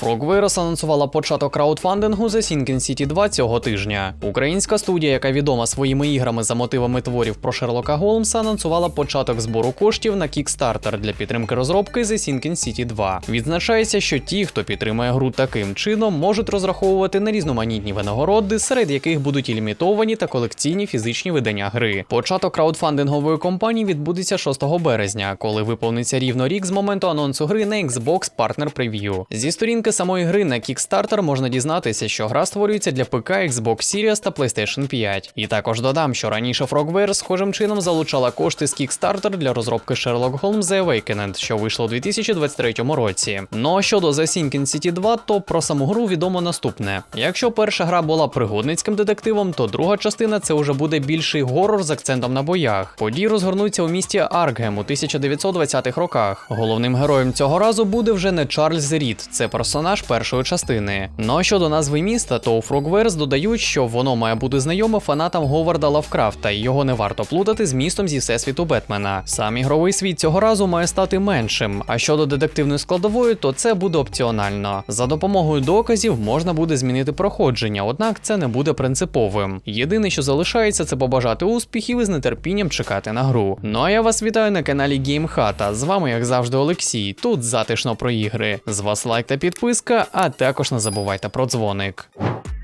Frogwares анонсувала початок краудфандингу за Sinking City 2 цього тижня. Українська студія, яка відома своїми іграми за мотивами творів про Шерлока Голмса, анонсувала початок збору коштів на Kickstarter для підтримки розробки The Sinking City 2. Відзначається, що ті, хто підтримує гру таким чином, можуть розраховувати на різноманітні винагороди, серед яких будуть і лімітовані та колекційні фізичні видання гри. Початок краудфандингової кампанії відбудеться 6 березня, коли виповниться рівно рік з моменту анонсу гри на Xbox Partner Preview. Зі сторінки самої гри на Kickstarter можна дізнатися, що гра створюється для ПК, Xbox Series та PlayStation 5. І також додам, що раніше Frogwares схожим чином залучала кошти з Kickstarter для розробки Sherlock Holmes The Awakened, що вийшло у 2023 році. Ну а щодо The Sinking City 2, то про саму гру відомо наступне: якщо перша гра була пригодницьким детективом, то друга частина це вже буде більший горор з акцентом на боях. Події розгорнуться у місті Аркгем у 1920-х роках. Головним героєм цього разу буде вже не Чарльз Рід, це персонаж першої частини. Ну а щодо назви міста, то у Frogwares додають, що воно має бути знайоме фанатам Говарда Лавкрафта, і його не варто плутати з містом зі всесвіту Бетмена. Сам ігровий світ цього разу має стати меншим. А щодо детективної складової, то це буде опціонально. За допомогою доказів можна буде змінити проходження, однак це не буде принциповим. Єдине, що залишається, це побажати успіхів і з нетерпінням чекати на гру. Ну а я вас вітаю на каналі GameHata. З вами, як завжди, Олексій. Тут затишно про ігри. З вас лайк та підписка, а також не забувайте про дзвоник.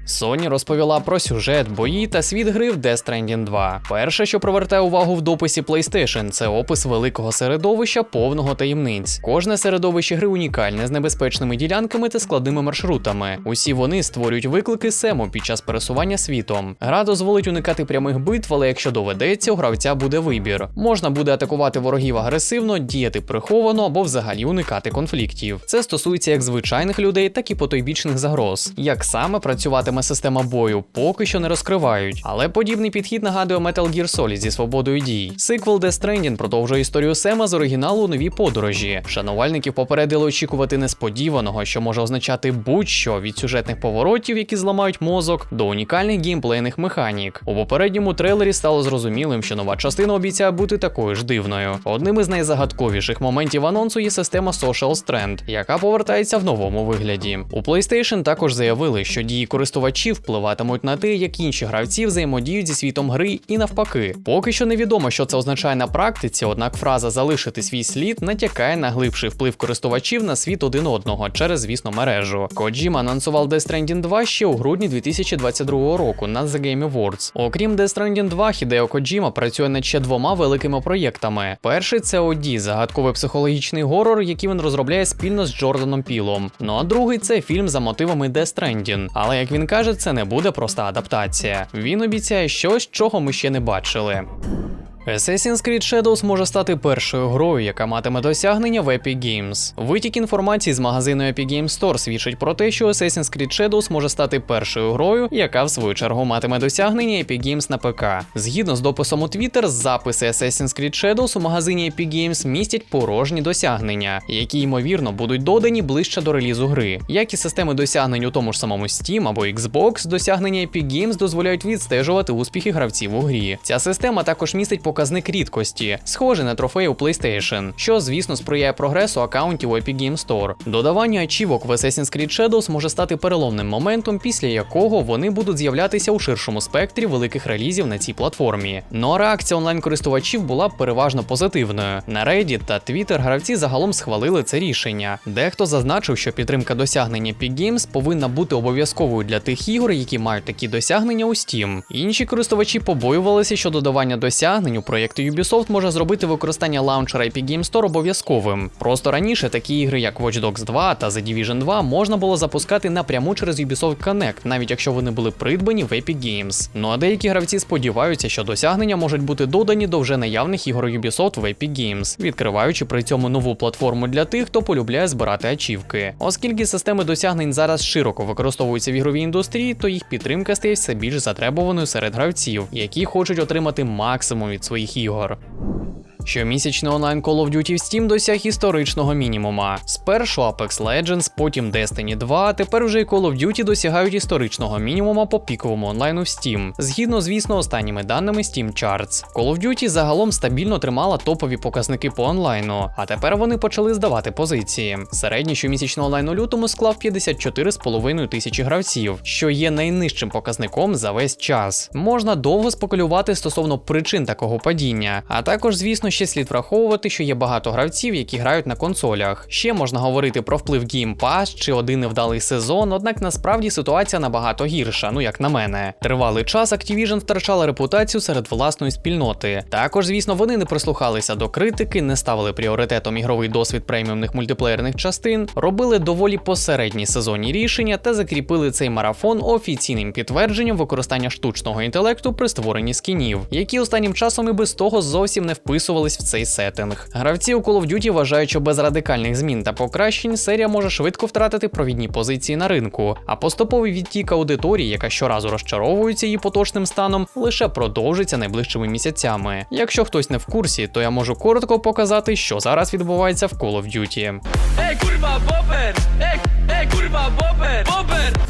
Sony розповіла про сюжет, бої та світ гри в Death Stranding 2. Перше, що привертає увагу в дописі PlayStation, це опис великого середовища, повного таємниць. Кожне середовище гри унікальне з небезпечними ділянками та складними маршрутами. Усі вони створюють виклики сему під час пересування світом. Гра дозволить уникати прямих битв, але якщо доведеться, у гравця буде вибір. Можна буде атакувати ворогів агресивно, діяти приховано або взагалі уникати конфліктів. Це стосується як звичайних людей, так і потойбічних загроз. Як саме працюватиме система бою, поки що не розкривають. Але подібний підхід нагадує Metal Gear Solid зі свободою дій. Сиквел Death Stranding продовжує історію Сема з оригіналу у новій подорожі. Шанувальників попередили очікувати несподіваного, що може означати будь-що від сюжетних поворотів, які зламають мозок, до унікальних геймплейних механік. У попередньому трейлері стало зрозумілим, що нова частина обіцяє бути такою ж дивною. Одним із найзагадковіших моментів анонсу є система Social Strand, яка повертається в новому вигляді. У PlayStation також заявили, що дії користувачів впливатимуть на те, як інші гравці взаємодіють зі світом гри і навпаки. Поки що невідомо, що це означає на практиці, однак фраза залишити свій слід натякає на глибший вплив користувачів на світ один одного через, звісно, мережу. Kojima анонсував Death Stranding 2 ще у грудні 2022 року на The Game Awards. Окрім Death Stranding 2, Hideo Kojima працює над ще двома великими проєктами. Перший це OD, загадковий психологічний горор, який він розробляє спільно з Джорданом Пілом. Ну а другий це фільм за мотивами Death Stranding. Але як він каже, це не буде проста адаптація. Він обіцяє щось, чого ми ще не бачили. Assassin's Creed Shadows може стати першою грою, яка матиме досягнення в Epic Games. Витік інформації з магазину Epic Games Store свідчить про те, що Assassin's Creed Shadows може стати першою грою, яка в свою чергу матиме досягнення Epic Games на ПК. Згідно з дописом у Twitter, записи Assassin's Creed Shadows у магазині Epic Games містять порожні досягнення, які ймовірно будуть додані ближче до релізу гри. Як і системи досягнень у тому ж самому Steam або Xbox, досягнення Epic Games дозволяють відстежувати успіхи гравців у грі. Ця система також містить показник рідкості, схожий на трофеї у PlayStation, що, звісно, сприяє прогресу аккаунтів у Epic Games Store. Додавання ачівок в Assassin's Creed Shadows може стати переломним моментом, після якого вони будуть з'являтися у ширшому спектрі великих релізів на цій платформі. Ну а реакція онлайн-користувачів була переважно позитивною. На Reddit та Twitter гравці загалом схвалили це рішення. Дехто зазначив, що підтримка досягнення Epic Games повинна бути обов'язковою для тих ігор, які мають такі досягнення у Steam. Інші користувачі побоювалися, що додавання досягнень у проєкту Ubisoft може зробити використання лаунчера Epic Games Store обов'язковим. Просто раніше такі ігри, як Watch Dogs 2 та The Division 2, можна було запускати напряму через Ubisoft Connect, навіть якщо вони були придбані в Epic Games. Ну а деякі гравці сподіваються, що досягнення можуть бути додані до вже наявних ігор Ubisoft в Epic Games, відкриваючи при цьому нову платформу для тих, хто полюбляє збирати ачівки. Оскільки системи досягнень зараз широко використовуються в ігровій індустрії, то їх підтримка стає все більш затребуваною серед гравців, які хочуть отримати максимум від своїх ігор. Щомісячний онлайн Call of Duty в Steam досяг історичного мінімума. Спершу Apex Legends, потім Destiny 2, а тепер вже і Call of Duty досягають історичного мінімума по піковому онлайну в Steam, згідно, звісно, останніми даними Steam Charts. Call of Duty загалом стабільно тримала топові показники по онлайну, а тепер вони почали здавати позиції. Середній щомісячний онлайн у лютому склав 54,5 тисячі гравців, що є найнижчим показником за весь час. Можна довго спекулювати стосовно причин такого падіння, а також, звісно, ще слід враховувати, що є багато гравців, які грають на консолях. Ще можна говорити про вплив Game Pass чи один невдалий сезон, однак насправді ситуація набагато гірша, ну як на мене. Тривалий час Activision втрачала репутацію серед власної спільноти. Також, звісно, вони не прислухалися до критики, не ставили пріоритетом ігровий досвід преміумних мультиплеєрних частин, робили доволі посередні сезонні рішення та закріпили цей марафон офіційним підтвердженням використання штучного інтелекту при створенні скінів, які останнім часом і без того зовсім не вписувались в цей сеттинг. Гравці у Call of Duty вважають, що без радикальних змін та покращень серія може швидко втратити провідні позиції на ринку, а поступовий відтік аудиторії, яка щоразу розчаровується її поточним станом, лише продовжиться найближчими місяцями. Якщо хтось не в курсі, то я можу коротко показати, що зараз відбувається в Call of Duty. Ej kurwa, bober! Ej, ej kurwa, bober! Bober!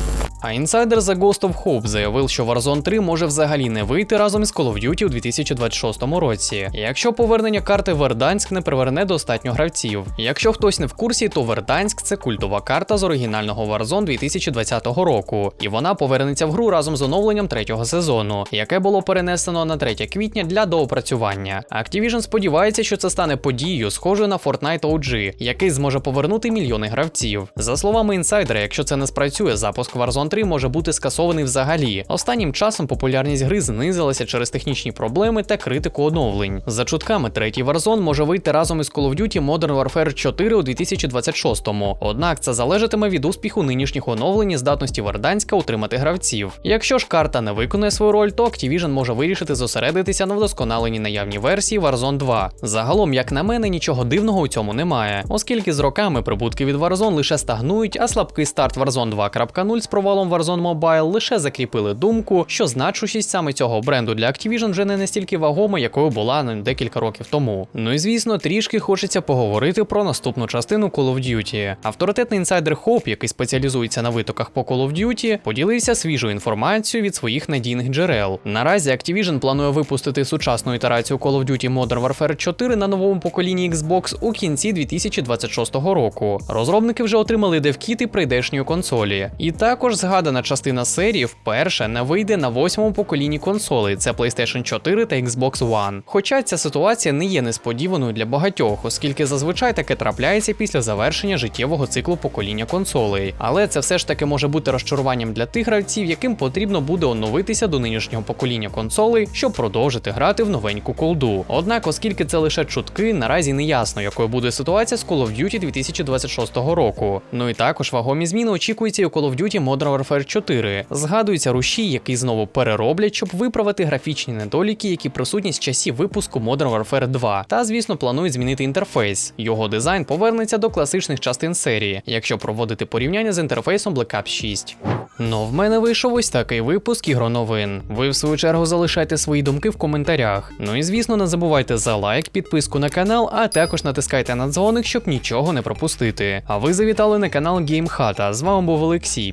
А інсайдер The Ghost of Hope заявив, що Warzone 3 може взагалі не вийти разом із Call of Duty у 2026 році, якщо повернення карти Верданськ не приверне достатньо гравців. Якщо хтось не в курсі, то Верданськ це культова карта з оригінального Warzone 2020 року, і вона повернеться в гру разом з оновленням третього сезону, яке було перенесено на 3 квітня для доопрацювання. Activision сподівається, що це стане подією, схожою на Fortnite OG, який зможе повернути мільйони гравців. За словами інсайдера, якщо це не спрацює, запуск Warzone 3 може бути скасований взагалі. Останнім часом популярність гри знизилася через технічні проблеми та критику оновлень. За чутками, третій Warzone може вийти разом із Call of Duty Modern Warfare 4 у 2026-му. Однак це залежатиме від успіху нинішніх оновлень і здатності Верданська утримати гравців. Якщо ж карта не виконує свою роль, то Activision може вирішити зосередитися на вдосконаленні наявні версії Warzone 2. Загалом, як на мене, нічого дивного у цьому немає, оскільки з роками прибутки від Warzone лише стагнують, а слабкий старт Warzone 2.0 з провалом Warzone Mobile лише закріпили думку, що значущість саме цього бренду для Activision вже не настільки вагома, якою була не декілька років тому. Ну і звісно, трішки хочеться поговорити про наступну частину Call of Duty. Авторитетний інсайдер Hope, який спеціалізується на витоках по Call of Duty, поділився свіжою інформацією від своїх надійних джерел. Наразі Activision планує випустити сучасну ітерацію Call of Duty Modern Warfare 4 на новому поколінні Xbox у кінці 2026 року. Розробники вже отримали девкіти прийдешньої консолі. І також згадана частина серії вперше не вийде на восьмому поколінні консолей. Це PlayStation 4 та Xbox One. Хоча ця ситуація не є несподіваною для багатьох, оскільки зазвичай таке трапляється після завершення життєвого циклу покоління консолей. Але це все ж таки може бути розчаруванням для тих гравців, яким потрібно буде оновитися до нинішнього покоління консолей, щоб продовжити грати в новеньку колду. Однак, оскільки це лише чутки, наразі не ясно, якою буде ситуація з Call of Duty 2026 року. Ну і також вагомі зміни очікуються і у Call of Duty Modern Warfare 4. Згадується рушій, який знову перероблять, щоб виправити графічні недоліки, які присутні з часів випуску Modern Warfare 2. Та, звісно, планують змінити інтерфейс. Його дизайн повернеться до класичних частин серії, якщо проводити порівняння з інтерфейсом Black Ops 6. Ну, в мене вийшов ось такий випуск ігроновин. Ви в свою чергу залишайте свої думки в коментарях. Ну і звісно, не забувайте за лайк, підписку на канал, а також натискайте на дзвоник, щоб нічого не пропустити. А ви завітали на канал GameHata. З вами був Олексій.